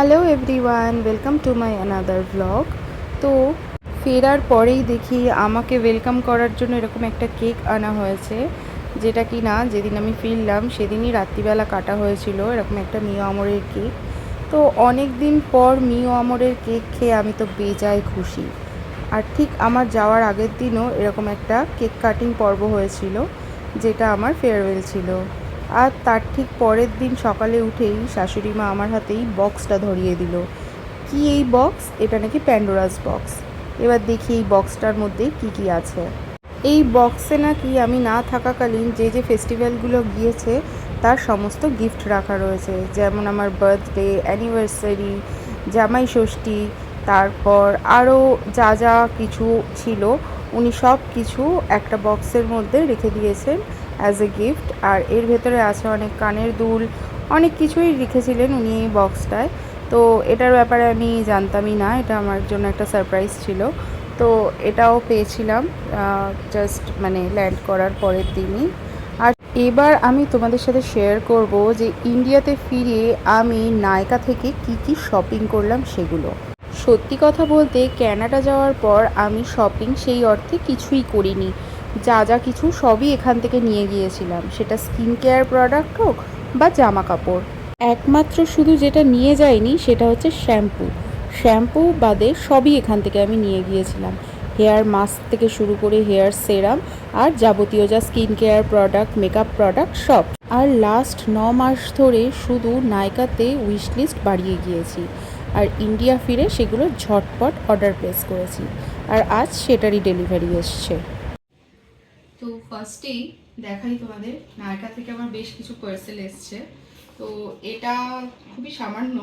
Hello everyone welcome to my another blog তো ফেরার পরেই দেখি আমাকে ওয়েলকাম করার জন্য এরকম একটা কেক আনা হয়েছে, যেটা কি না যেদিন আমি ফিরলাম সেদিনই রাত্রিবেলা কাটা হয়েছিল, এরকম একটা মিও আমরের কেক তো অনেক দিন পর মিও আমরের কেক খেয়ে আমি তো বেজায় খুশি। আর ঠিক আমার যাওয়ার আগের দিনও এরকম একটা কেক কাটিং পর্ব হয়েছিল, যেটা আমার ফেয়ারওয়েল ছিল। আর তার ঠিক পরের দিন সকালে উঠেই শাশুড়ি মা আমার হাতেই বক্সটা ধরিয়ে দিল। কি এই বক্স? এটা নাকি প্যান্ডোরাস বক্স। এবার দেখি এই বক্সটার মধ্যে কি কি আছে। এই বক্সে নাকি আমি না থাকাকালীন যে যে ফেস্টিভ্যালগুলো গিয়েছে, তার সমস্ত গিফট রাখা রয়েছে। যেমন আমার বার্থডে, অ্যানিভার্সারি, জামাই ষষ্ঠী, তারপর আরও যা যা কিছু ছিল, উনি সব কিছু একটা বক্সের মধ্যে রেখে দিয়েছেন। অ্যাজ এ গিফট আর এর ভেতরে আছে অনেক কানের দুল, অনেক কিছুই রেখেছিলেন উনি এই বক্সটায় তো এটার ব্যাপারে আমি জানতামই না, এটা আমার জন্য একটা সারপ্রাইজ ছিল। তো এটাও পেয়েছিলাম জাস্ট মানে ল্যান্ড করার পরের দিনই। আর এবার আমি তোমাদের সাথে শেয়ার করব যে ইন্ডিয়াতে ফিরে আমি নায়কা থেকে কি কি শপিং করলাম সেগুলো। সত্যি কথা বলতে ক্যানাডা যাওয়ার পর আমি শপিং সেই অর্থে কিছুই করিনি। যা যা কিছু সবই এখান থেকে নিয়ে গিয়েছিলাম। সেটা স্কিন কেয়ার প্রোডাক্ট হোক বা জামা কাপড়। একমাত্র শুধু যেটা নিয়ে যাইনি, সেটা হচ্ছে শ্যাম্পু শ্যাম্পু বাদে সবই এখান থেকে আমি নিয়ে গিয়েছিলাম। হেয়ার মাস্ক থেকে শুরু করে হেয়ার সেরাম আর যাবতীয় যা skin care product makeup product সব। আর লাস্ট ন মাস ধরে শুধু নায়কাতে উইশ লিস্ট বাড়িয়ে গিয়েছি। আর ইন্ডিয়া ফিরে সেগুলো ঝটপট অর্ডার প্লেস করেছি। আর আজ সেটারই ডেলিভারি এসছে। তো ফার্স্টেই দেখাই তোমাদের। নায়কা থেকে আমার বেশ কিছু পার্সেল এসছে। তো এটা খুবই সামান্য।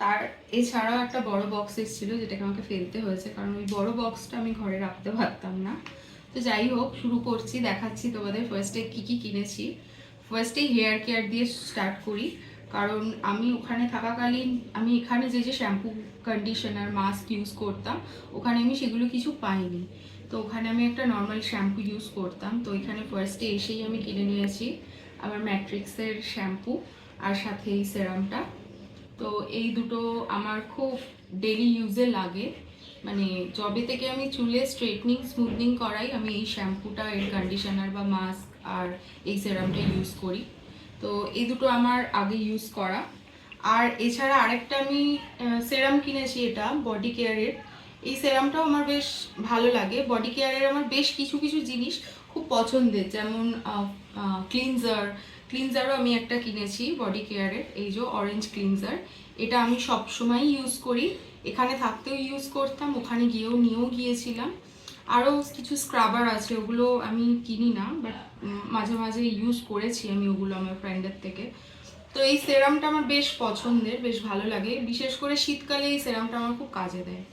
তার এছাড়াও একটা বড় বক্স এসেছিল যেটাকে আমাকে ফেলতে হয়েছে, কারণ ওই বড় বক্সটা আমি ঘরে রাখতে পারতাম না। তো যাই হোক, শুরু করছি, দেখাচ্ছি তোমাদের ফার্স্টে কী কী কিনেছি। ফার্স্টেই হেয়ার কেয়ার দিয়ে স্টার্ট করি, কারণ আমি ওখানে থাকাকালীন, আমি এখানে যে যে শ্যাম্পু কন্ডিশনার মাস্ক ইউজ করতাম, ওখানে আমি সেগুলো কিছু পাইনি। তো ওখানে আমি একটা নর্মাল শ্যাম্পু ইউজ করতাম। তো এখানে ফার্স্টে এসেই আমি কিনে নিয়েছি আমার ম্যাট্রিক্সের শ্যাম্পু আর সাথে এই সেরামটা তো এই দুটো আমার খুব ডেলি ইউজে লাগে। মানে জবে থেকে আমি চুলে স্ট্রেটনিং স্মুথনিং করাই, আমি এই শ্যাম্পুটা এর কন্ডিশনার বা মাস্ক আর এই সেরামটা ইউজ করি। তো এই দুটো আমার আগে ইউজ করা। আর এছাড়া আরেকটা আমি সেরাম কিনেছি এটা বডি কেয়ারের এই সেরামটাও আমার বেশ ভালো লাগে। বডি কেয়ারের আমার বেশ কিছু কিছু জিনিস খুব পছন্দের। যেমন ক্লিনজার ক্লিনজারও আমি একটা কিনেছি বডি কেয়ারের এই যে অরেঞ্জ ক্লিনজার এটা আমি সব সময় ইউজ করি। এখানে থাকতেও ইউজ করতাম, ওখানে গিয়েও নিয়েও গিয়েছিলাম। আরও কিছু স্ক্রাবার আছে, ওগুলো আমি কিনি না বাট মাঝে মাঝে ইউজ করেছি আমি ওগুলো আমার ফ্রেন্ডের থেকে। তো এই সেরামটা আমার বেশ পছন্দের, বেশ ভালো লাগে। বিশেষ করে শীতকালে এই সেরামটা আমার খুব কাজে দেয়।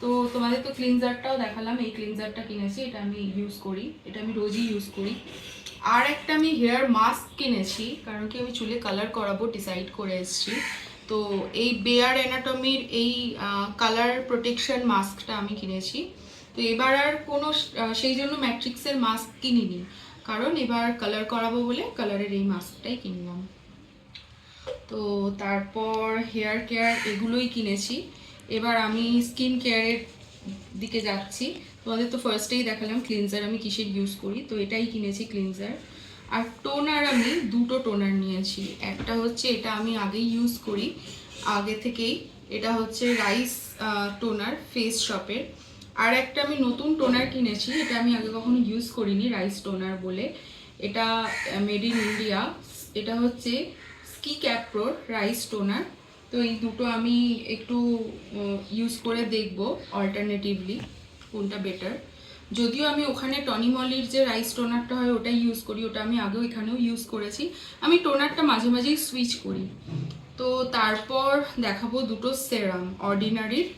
তো তোমাদের তো ক্লিনজারটাও দেখালাম, এই ক্লিনজারটা কিনেছি, এটা আমি ইউজ করি, এটা আমি রোজই ইউজ করি। আর একটা আমি হেয়ার মাস্ক কিনেছি, কারণ কি আমি চুলে কালার করাবো ডিসাইড করে এসেছি। তো এই বেয়ার অ্যানাটমির এই কালার প্রোটেকশন মাস্কটা আমি কিনেছি। তো এবার আর কোনো সেই জন্য ম্যাট্রিক্সের মাস্ক কিনিনি। কারণ এবার কালার করাবো বলে কালারের এই মাস্কটাই কিনলাম। তো তারপর হেয়ার কেয়ার এগুলোই কিনেছি। এবার আমি স্কিন কেয়ারের দিকে যাচ্ছি। তোমাদের তো ফার্স্টেই দেখালাম ক্লিনজার আমি কিসের ইউজ করি, তো এটাই কিনেছি ক্লিনজার আর টোনার আমি দুটো টোনার নিয়েছি। একটা হচ্ছে এটা আমি আগেই ইউজ করি, আগে থেকেই। এটা হচ্ছে রাইস টোনার ফেস শপের আর একটা আমি নতুন টোনার কিনেছি, এটা আমি আগে কখনো ইউজ করিনি রাইস টোনার বলে। এটা মেড ইন ইন্ডিয়া এটা হচ্ছে স্কি ক্যাপ্রোর রাইস টোনার তো এই দুটো আমি একটু ইউজ করে দেখব অল্টারনেটিভলি কোনটা বেটার যদিও আমি ওখানে টনিমলির যে রাইস টোনারটা হয় ওটাই ইউজ করি, ওটা আমি আগেও এখানেও ইউজ করেছি। আমি টোনারটা মাঝে মাঝেই সুইচ করি। তো তারপর দেখাবো দুটো সেরাম অর্ডিনারির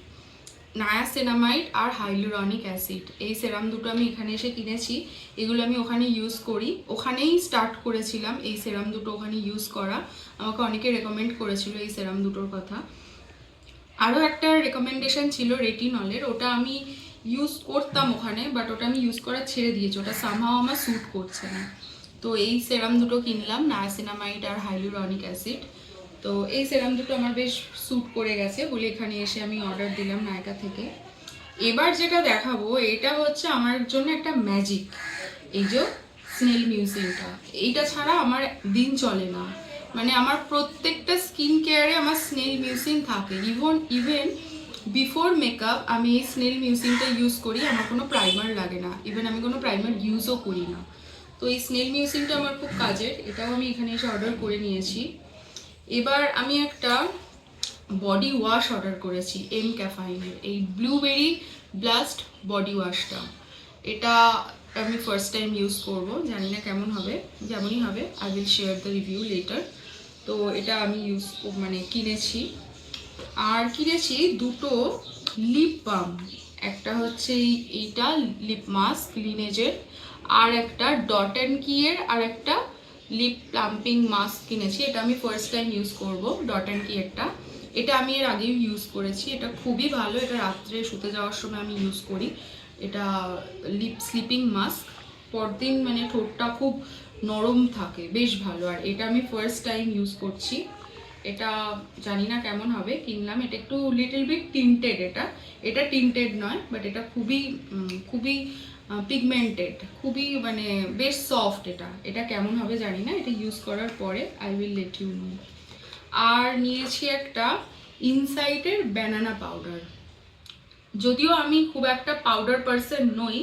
নায়াসিনামাইড আর হাইলুরনিক অ্যাসিড। এই সেরাম দুটো আমি এখানে এসে কিনেছি। এগুলো আমি ওখানে ইউজ করি। ওখানেই স্টার্ট করেছিলাম এই সেরাম দুটো ওখানে ইউজ করা। আমাকে অনেকে রেকমেন্ড করেছিল এই সেরাম দুটোর কথা। আরও একটা রেকমেন্ডেশন ছিল রেটিনলের ওটা আমি ইউজ করতাম ওখানে বাট ওটা আমি ইউজ করা ছেড়ে দিয়েছি। ওটা সামহাও আমার স্যুট করছে না। তো এই সেরাম দুটো কিনলাম, নায়াসিনামাইড আর হাইলুরনিক অ্যাসিড। তো এই সেরাম দুটো আমার বেশ স্যুট করে গেছে। বলে এখানে এসে আমি অর্ডার দিলাম নায়কা থেকে। এবার যেটা দেখাবো, এটা হচ্ছে আমার জন্য একটা ম্যাজিক এই যে স্নেল মিউজিংটা এইটা ছাড়া আমার দিন চলে না। মানে আমার প্রত্যেকটা স্কিন কেয়ারে আমার স্নেল মিউজিং থাকে। ইভন ইভেন বিফোর মেকআপ আমি এই স্নেল মিউজিংটা ইউজ করি, আমার কোনো প্রাইমার লাগে না। ইভেন আমি কোনো প্রাইমার ইউজও করি না। তো এই স্নেল মিউজিংটা আমার খুব কাজের। এটাও আমি এখানে এসে অর্ডার করে নিয়েছি। এবার আমি একটা বডি ওয়াশ অর্ডার করেছি এম ক্যাফাইনের এই ব্লুবেরি ব্লাস্ট বডি ওয়াশটা এটা আমি ফার্স্ট টাইম ইউজ করব, জানি না কেমন হবে, যেমনই হবে। I will share the review later তো এটা আমি ইউজ মানে কিনেছি। আর কিনেছি দুটো লিপ বাম একটা হচ্ছে এই- এইটা লিপ মাস্ক লিনেজের আর একটা ডট অ্যান্ড কিয়ের আর একটা লিপ প্লাম্পিং মাস্ক কিনেছি, এটা আমি ফার্স্ট টাইম ইউজ করব ডট অ্যান্ড কিয়েরটা এটা আমি এর আগেও ইউজ করেছি, এটা খুবই ভালো, এটা রাত্রে শুতে যাওয়ার সময় আমি ইউজ করি। এটা লিপ স্লিপিং মাস্ক পরদিন মানে ঠোঁটটা খুব নরম থাকে, বেশ ভালো। আর এটা আমি ফার্স্ট টাইম ইউজ করছি। এটা জানি না কেমন হবে, কিনলাম, এটা একটু লিটল বিট টিন্টেড এটা। এটা টিন্টেড নয় বাট এটা খুবই খুবই পিগমেন্টেড খুবই মানে বেশ সফট এটা। এটা কেমন হবে জানি না, এটা ইউজ করার পরে I will let you know আর নিয়েছি একটা ইনসাইটের ব্যানানা পাউডার যদিও আমি খুব একটা পাউডার পার্সন নই,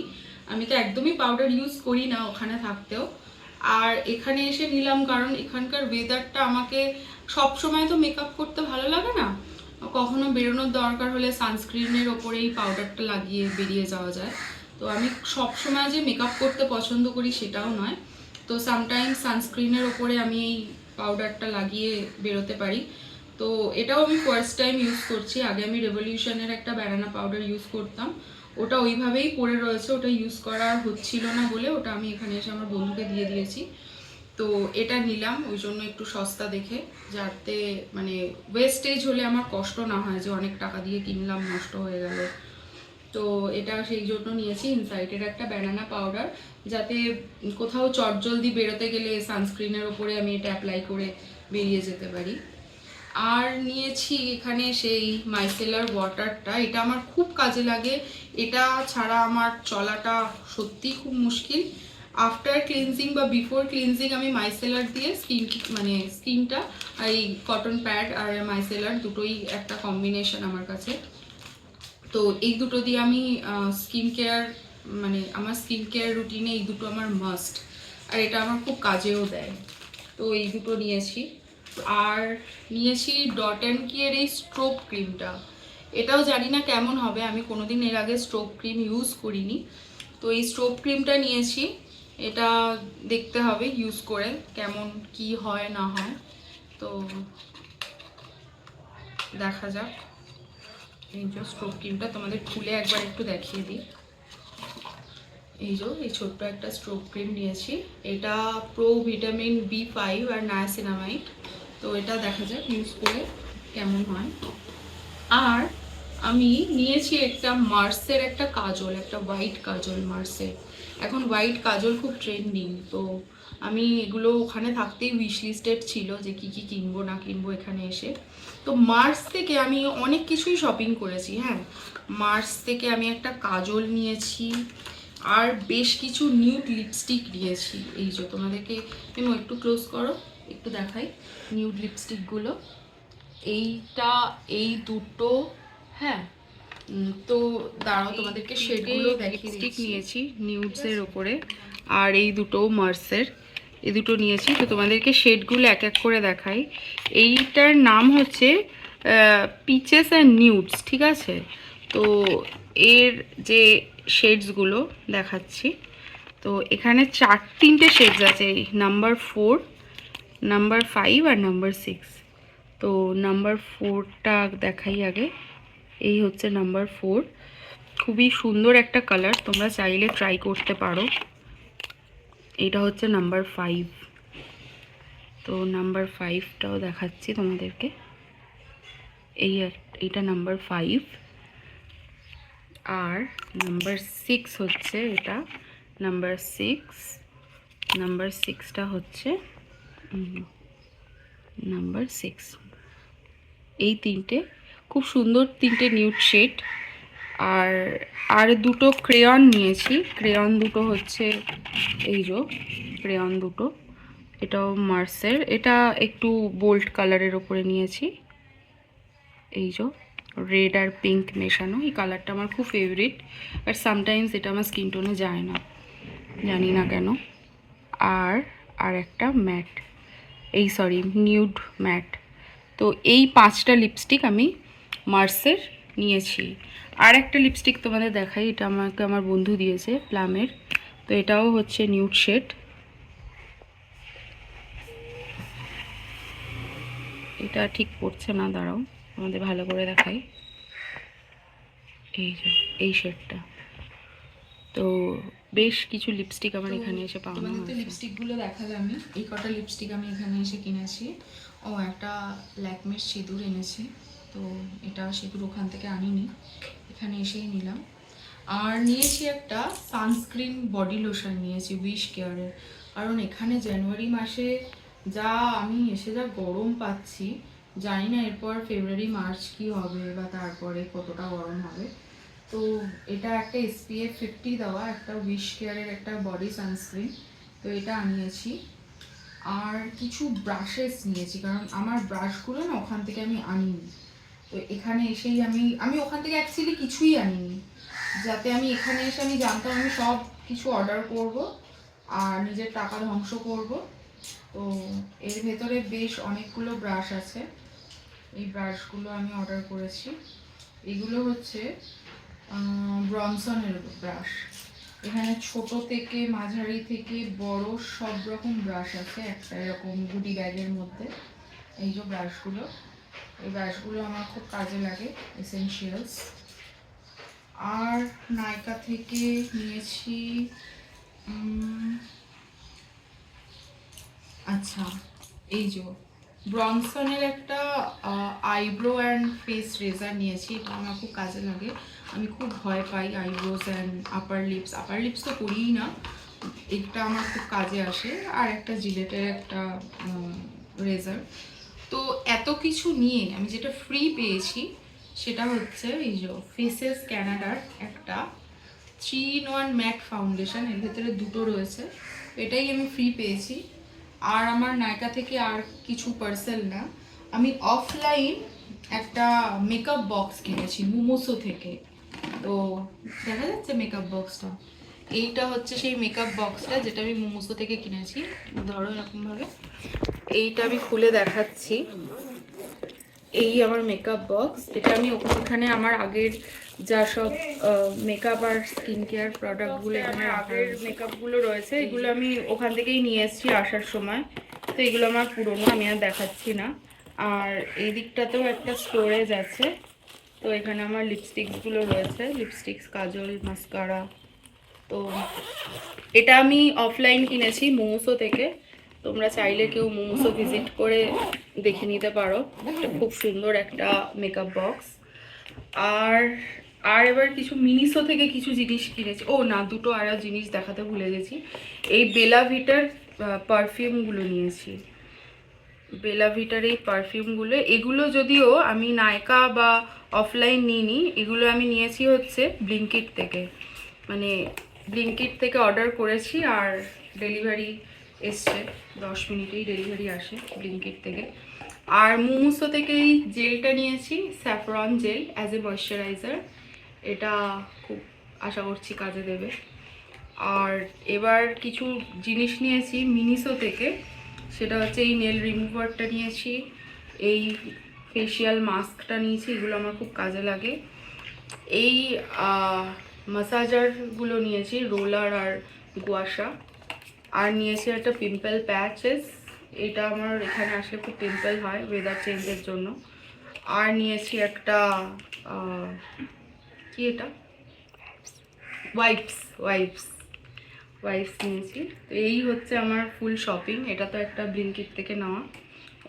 আমি তো একদমই পাউডার ইউজ করি না ওখানে থাকতেও। আর এখানে এসে নিলাম কারণ এখানকার ওয়েদারটা আমাকে সব সময় তো মেকআপ করতে ভালো লাগে না। কখনো বেরোনোর দরকার হলে সানস্ক্রিনের ওপরে এই পাউডারটা লাগিয়ে বেরিয়ে যাওয়া যায়। তো আমি সব সময় যে মেকআপ করতে পছন্দ করি সেটাও নয়। তো সামটাইমস সানস্ক্রিনের ওপরে আমি এই পাউডারটা লাগিয়ে বেরোতে পারি। তো এটাও আমি ফার্স্ট টাইম ইউজ করছি। আগে আমি রেভলিউশনের একটা ব্যানানা পাউডার ইউজ করতাম। ওটা ওইভাবেই পড়ে রয়েছে, ওটা ইউজ করা হচ্ছিল না বলে ওটা আমি এখানে এসে আমার বন্ধুকে দিয়ে দিয়েছি। তো এটা নিলাম, ওই জন্য একটু সস্তা দেখে, যাতে মানে ওয়েস্টেজ হলে আমার কষ্ট না হয় যে অনেক টাকা দিয়ে কিনলাম, নষ্ট হয়ে গেল। তো এটা সেই জন্য নিয়েছি। ইনসাইটের একটা ব্যানানা পাউডার যাতে কোথাও চটজলদি বেরোতে গেলে সানস্ক্রিনের ওপরে আমি এটা অ্যাপ্লাই করে বেরিয়ে যেতে পারি। আর নিয়েছি এখানে সেই মাইসেলার ওয়াটারটা এটা আমার খুব কাজে লাগে। এটা ছাড়া আমার চলাটা সত্যিই খুব মুশকিল। আফটার ক্লিনজিং বা বিফোর ক্লিনজিং আমি মাইসেলার দিয়ে স্কিন মানে স্কিনটা এই কটন প্যাড আর মাইসেলার দুটোই একটা কম্বিনেশন আমার কাছে। তো এই দুটো দিয়ে আমি স্কিন কেয়ার মানে আমার স্কিন কেয়ার রুটিনে এই দুটো আমার মাস্ট আর এটা আমার খুব কাজেও দেয়। তো এই দুটো নিয়েছি। আর নিয়েছি ডট অ্যান্ড কিয়ের এই স্ট্রোক ক্রিমটা এটাও জানি না কেমন হবে, আমি কোনোদিন এর আগে স্ট্রোক ক্রিম ইউজ করিনি। তো এই স্ট্রোক ক্রিমটা নিয়েছি, এটা দেখতে হবে ইউজ করে কেমন কি হয় না হয়। তো দেখা যাক। এই যে স্ট্রোক ক্রিমটা তোমাদের খুলে একবার একটু দেখিয়ে দিই। এই যে, এই ছোট্ট একটা স্ট্রোক ক্রিম নিয়েছি। এটা প্রো ভিটামিন বি ফাইভ আর নায়াসিনামাইড তো এটা দেখা যাক ইউজ করে কেমন হয়। আর আমি নিয়েছি একটা মার্সের একটা কাজল, একটা হোয়াইট কাজল মার্সের এখন হোয়াইট কাজল খুব ট্রেন্ডিং তো আমি এগুলো ওখানে থাকতেই উইশ লিস্টেড ছিল যে কি কি কিনবো না কিনবো এখানে এসে। তো মার্স থেকে আমি অনেক কিছুই শপিং করেছি হ্যাঁ। মার্স থেকে আমি একটা কাজল নিয়েছি আর বেশ কিছু নিউড লিপস্টিক নিয়েছি। এই যে তোমাদেরকে এমন একটু ক্লোজ করো, একটু দেখাই নিউড লিপস্টিকগুলো এইটা, এই দুটো হ্যাঁ। তো দাঁড়াও তোমাদেরকে শেডগুলো লিপস্টিক নিয়েছি নিউডসের ওপরে। আর এই দুটো মার্সের এই দুটো নিয়েছি। তো তোমাদেরকে শেডগুলো এক এক করে দেখাই। এইটার নাম হচ্ছে পিচেস অ্যান্ড নিউডস ঠিক আছে? তো এর যে শেডসগুলো দেখাচ্ছি তো এখানে চার তিনটে শেডস আছে। নাম্বার ফোর নাম্বার ফাইভ আর নাম্বার সিক্স তো নাম্বার ফোরটা দেখাই আগে। এই হচ্ছে নাম্বার ফোর খুবই সুন্দর একটা কালার তোমরা চাইলে ট্রাই করতে পারো। এটা হচ্ছে নাম্বার ফাইভ তো নাম্বার ফাইভটাও দেখাচ্ছি তোমাদেরকে। এই এইটা নাম্বার ফাইভ আর নাম্বার সিক্স হচ্ছে এটা নাম্বার সিক্স নাম্বার সিক্সটা হচ্ছে নাম্বার সিক্স এই তিনটে খুব সুন্দর তিনটে নিউড শেড। আর আর দুটো ক্রেয়ন নিয়েছি। ক্রেয়ন দুটো হচ্ছে এই যে, ক্রেয়ন দুটো। এটাও মার্সের। এটা একটু বোল্ড কালারের ওপরে নিয়েছি। এই যে, রেড আর পিঙ্ক মেশানো। এই কালারটা আমার খুব ফেভারিট। বাট সামটাইমস এটা আমার স্কিন টোনে যায় না। জানি না কেন। আর আর একটা ম্যাট। এই সরি, নিউড ম্যাট। তো এই পাঁচটা লিপস্টিক আমি মার্সের নিয়েছি। আর একটা লিপস্টিক তোমাদের দেখাই এটা আমাকে আমার বন্ধু দিয়েছে প্লামের। তো এটাও হচ্ছে নিউড শেড এটা ঠিক পড়ছে না দাঁড়াও আমাদের ভালো করে দেখাই। এই যে এই শেডটা তো বেশ কিছু লিপস্টিক আমার এখানে এসে পাওয়া তোমাদের তো লিপস্টিকগুলো আমি। এই কটা লিপস্টিক আমি এখানে এসে কিনেছি। ও একটা ল্যাকমের সিঁদুর এনেছি। তো এটা সিঁদুর ওখান থেকে আনিনি। এখানে এসেই নিলাম। আর নিয়েছি একটা সানস্ক্রিন বডি লোশন নিয়েছি উইশ কেয়ারের কারণ এখানে জানুয়ারি মাসে যা আমি এসে যা গরম পাচ্ছি, জানি না এরপর ফেব্রুয়ারি মার্চ কি হবে বা তারপরে কতটা গরম হবে। তো এটা একটা এসপিএফ ফিফটি দেওয়া একটা উইশ কেয়ারের একটা বডি সানস্ক্রিন তো এটা আনিয়েছি। আর কিছু ব্রাশেস নিয়েছি, কারণ আমার ব্রাশগুলো না ওখান থেকে আমি আনিনি। তো এখানে এসেই আমি আমি ওখান থেকে অ্যাকচুয়ালি কিছুই আনিনি। যাতে আমি এখানে এসে আমি জানতাম আমি সব কিছু অর্ডার করব আর নিজের টাকা ধ্বংস করব। তো এর ভেতরে বেশ অনেকগুলো ব্রাশ আছে। এই ব্রাশগুলো আমি অর্ডার করেছি। এগুলো হচ্ছে ব্রনসনের ব্রাশ এখানে ছোট থেকে, মাঝারি থেকে, বড় সব রকম ব্রাশ আছে একটা এরকম গুডি ব্যাগের মধ্যে। এই যে ব্রাশগুলো এই ব্রাশগুলো আমার খুব কাজে লাগে এসেনশিয়ালস আর নাইকা থেকে নিয়েছি আচ্ছা এই যে ব্রনসনের একটা আইব্রো অ্যান্ড ফেস রেজার নিয়েছি, এটা আমার খুব কাজে লাগে। আমি খুব ভয় পাই eyebrows and upper lips upper lips তো করিই না, এটা আমার খুব কাজে আসে। আর একটা জিলেটের একটা রেজার তো এত কিছু নিয়ে আমি যেটা ফ্রি পেয়েছি, সেটা হচ্ছে এই যে ফেসেস ক্যানাডার একটা three in one matte foundation এর ভেতরে দুটো রয়েছে। এটাই আমি ফ্রি পেয়েছি। আর আমার নায়কা থেকে আর কিছু পার্সেল না। আমি অফলাইন একটা মেকআপ বক্স কিনেছি মোমোসো থেকে। তো দেখা যাচ্ছে মেকআপ বক্সটা এইটা হচ্ছে সেই মেকআপ বক্সটা যেটা আমি মোমোসো থেকে কিনেছি। ধরো এরকমভাবে। এইটা আমি খুলে দেখাচ্ছি। এই আমার মেকআপ বক্স এটা আমি ওখানে আমার আগের যা সব মেকআপ আর স্কিন কেয়ার প্রোডাক্টগুলো এখানে আগের মেকআপগুলো রয়েছে এগুলো আমি ওখান থেকেই নিয়ে এসেছি আসার সময়। তো এগুলো আমার পুরনো আমি আর দেখাচ্ছি না। আর এই দিকটাতেও একটা স্টোরেজ আছে। তো এখানে আমার লিপস্টিক্সগুলো রয়েছে। লিপস্টিক্স কাজল মাস্কারা তো এটা আমি অফলাইন কিনেছি মোমোসো থেকে। তোমরা চাইলে কেউ মোমোসো ভিজিট করে দেখে নিতে পারো। এটা খুব সুন্দর একটা মেকআপ বক্স আর আর এবার কিছু মিনিসো থেকে কিছু জিনিস কিনেছি। ও না, দুটো আরও জিনিস দেখাতে ভুলে গেছি। এই বেলা ভিটার পারফিউমগুলো নিয়েছি। বেলা ভিটার এই পারফিউমগুলো এগুলো যদিও আমি নায়কা বা অফলাইন নিইনি, এগুলো আমি নিয়েছি হচ্ছে ব্লিঙ্কিট থেকে। মানে ব্লিঙ্কিট থেকে অর্ডার করেছি আর ডেলিভারি এসছে। দশ মিনিটেই ডেলিভারি আসে ব্লিঙ্কিট থেকে। আর মোমোসো থেকে এই জেলটা নিয়েছি, saffron gel as a moisturiser এটা খুব আশা করছি কাজে দেবে। আর এবার কিছু জিনিস নিয়েছি মিনিসো থেকে। সেটা হচ্ছে এই নেল রিমুভারটা নিয়েছি, এই ফেশিয়াল মাস্কটা নিয়েছি, এগুলো আমার খুব কাজে লাগে। এই মাসাজারগুলো নিয়েছি রোলার আর গুয়াশা আর নিয়েছি একটা পিম্পল প্যাচেস এটা আমার এখানে আসলে খুব পিম্পল হয় ওয়েদার চেঞ্জের জন্য। আর নিয়েছি একটা কি এটা? ওয়াইপস ওয়াইপস ওয়াইপস নিয়েছি। তো এই হচ্ছে আমার ফুল শপিং এটা তো একটা ব্লিঙ্কিট থেকে নেওয়া।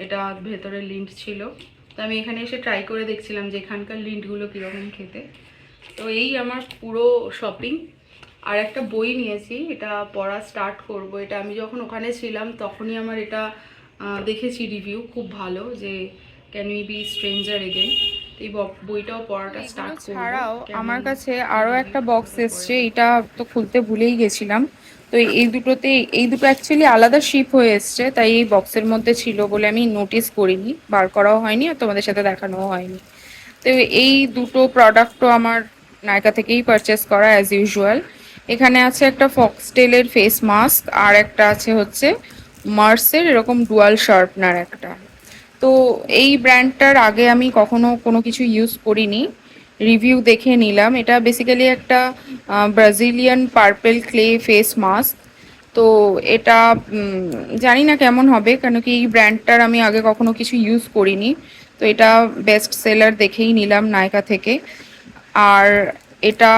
এটা ভেতরে লিন্ট ছিল। তো আমি এখানে এসে ট্রাই করে দেখছিলাম যে এখানকার লিন্টগুলো কীরকম খেতে। তো এই আমার পুরো শপিং আর একটা বই নিয়েছি এটা পড়া স্টার্ট করব। এটা আমি যখন ওখানে ছিলাম তখনই আমার এটা দেখেছি রিভিউ খুব ভালো যে can we be strangers again এই বইটাও পড়াটা স্টার্ট করব ছাড়াও আমার কাছে আরও একটা বক্স এসছে এটা তো খুলতে ভুলেই গেছিলাম। তো এই দুটোতে এই দুটো অ্যাকচুয়ালি আলাদা শিপ হয়ে এসছে তাই এই বক্সের মধ্যে ছিল বলে আমি নোটিস করিনি। বার করাও হয়নি আর তোমাদের সাথে দেখানোও হয়নি। তো এই দুটো প্রোডাক্টও আমার নায়কা থেকেই পারচেস করা অ্যাজ ইউজুয়াল এখানে আছে একটা ফক্সটেলের ফেস মাস্ক আর একটা আছে হচ্ছে মার্সের এরকম ডুয়াল শার্পনার একটা। তো এই ব্র্যান্ডটার আগে আমি কখনো কোনো কিছু ইউজ করিনি। রিভিউ দেখে নিলাম। এটা বেসিক্যালি একটা Brazilian purple clay face mask তো এটা জানি না কেমন হবে, কেন কি এই ব্র্যান্ডটার আমি আগে কখনো কিছু ইউজ করিনি। তো এটা বেস্ট সেলার দেখেই নিলাম নায়কা থেকে। আর এটা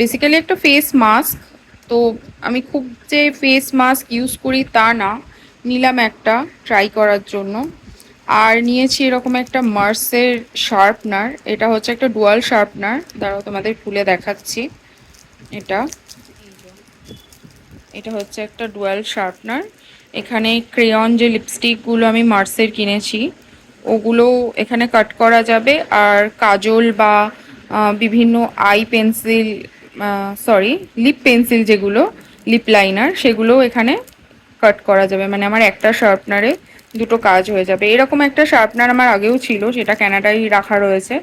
বেসিক্যালি একটা ফেস মাস্ক তো আমি খুব যে ফেস মাস্ক ইউজ করি তা না, নিলাম একটা ট্রাই করার জন্য। আর নিয়েছি এরকম একটা মার্সের শার্পনার এটা হচ্ছে একটা ডুয়াল শার্পনার দাঁড়াও, তোমাদের খুলে দেখাচ্ছি। এটা এটা হচ্ছে একটা ডুয়াল শার্পনার এখানে ক্রেয়ন যে লিপস্টিকগুলো আমি মার্সের কিনেছি, ওগুলো এখানে কাট করা যাবে। আর কাজল বা বিভিন্ন eye pencil sorry lip pencil যেগুলো লিপ লাইনার সেগুলো এখানে কাট করা যাবে। মানে আমার একটা শার্পনারে দুটো কাজ হয়ে যাবে। এরকম একটা শার্পনার আমার আগেও ছিল, সেটা ক্যানাডায় রাখা রয়েছে।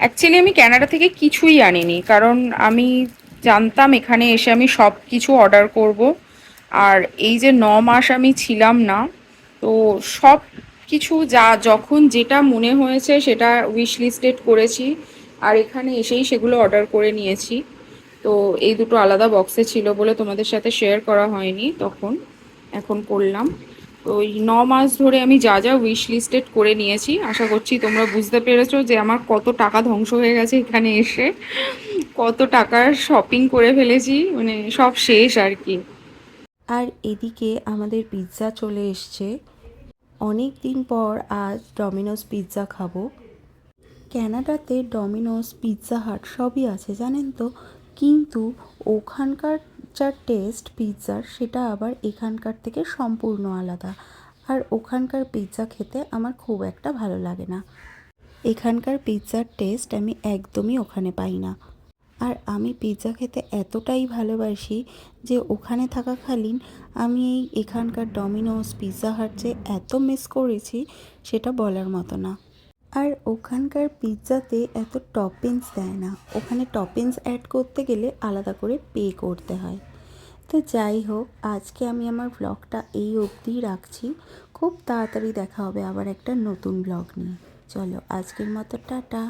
অ্যাকচুয়ালি আমি ক্যানাডা থেকে কিছুই আনিনি, কারণ আমি জানতাম এখানে এসে আমি সব কিছু অর্ডার করব। আর এই যে ন মাস আমি ছিলাম না, তো সব কিছু যা, যখন যেটা মনে হয়েছে সেটা উইশ লিস্টেড করেছি। আর এখানে এসেই সেগুলো অর্ডার করে নিয়েছি। তো এই দুটো আলাদা বক্সে ছিল বলে তোমাদের সাথে শেয়ার করা হয়নি তখন, এখন করলাম। তো ওই ন মাস ধরে আমি যা যা উইশ লিস্টেড করে নিয়েছি, আশা করছি তোমরা বুঝতে পেরেছ যে আমার কত টাকা ধ্বংস হয়ে গেছে এখানে এসে। কত টাকার শপিং করে ফেলেছি মানে সব শেষ আর কি। আর এদিকে আমাদের পিৎজা চলে এসছে। অনেক দিন পর আজ ডমিনোস পিৎজা খাব। ক্যানাডাতে ডমিনোস, পিৎজা হাট সবই আছে, জানেন তো? কিন্তু ওখানকার যা টেস্ট পিৎজার, সেটা আবার এখানকার থেকে সম্পূর্ণ আলাদা। আর ওখানকার পিৎজা খেতে আমার খুব একটা ভালো লাগে না। এখানকার পিৎজার টেস্ট আমি একদমই ওখানে পাই না। আর আমি পিৎজা খেতে এতটাই ভালোবাসি যে ওখানে থাকাকালীন আমি এই এখানকার ডমিনোস, পিৎজা হাট যে এত মিস করেছি, সেটা বলার মতো না। আর ওখানকার পিৎজাতে এত টপিংস দেয় না। ওখানে টপিংস অ্যাড করতে গেলে আলাদা করে পে করতে হয়। তো যাই হোক, আজকে আমি আমার ব্লগটা এই অবধি রাখছি। খুব তাড়াতাড়ি দেখা হবে আবার একটা নতুন ব্লগ নিয়ে। চলো, আজকের মতো টাটা।